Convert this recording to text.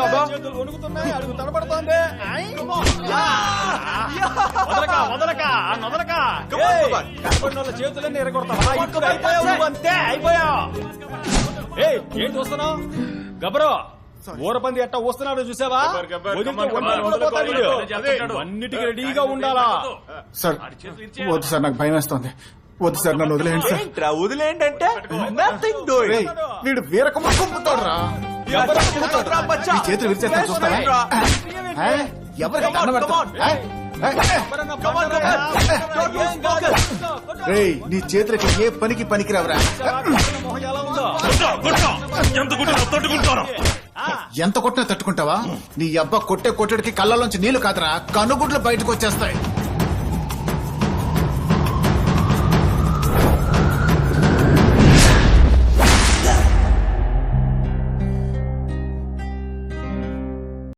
వణుకుతున్నాయి అడుగు తడబడుతోంది. వదలక వదలక వదలక వాళ్ళ చేతులన్నీ ఎరగొడతావా? ఇప్పుడు అయిపోయావు నువ్వు అంతే అయిపోయావు ఏయ్ ఏంటి వస్తున్నావు? గబరో ఊరపంది ఎట్టా వస్తున్నాడో చూసావా. అన్నిటికీ రెడీగా ఉండాలా? సార్ వద్దు సార్ నాకు భయం వేస్తుంది. వద్దు సార్ నన్ను వదిలేయండి సార్ ఏంట్రా వదిలేండి అంటే నథింగ్ డూయింగ్ రేయ్, వీడు వీరకమ్మ కుమ్ముతాడు రా చేతులు విరిచేస్తాను చూస్తావా ఏ? ఎవరికి దండం పెడతావు? ఏ? ఏ? రేయ్ నీ చేతులకి ఏ పనికి పనికిరావురా ఎంత ఎంత కొట్టినా తట్టుకుంటావా నీ అబ్బ కొట్టే కొట్టడికి కళ్ళలోంచి నీళ్ళు కాదురా కనుగుడ్లు బయటకు వచ్చేస్తాయి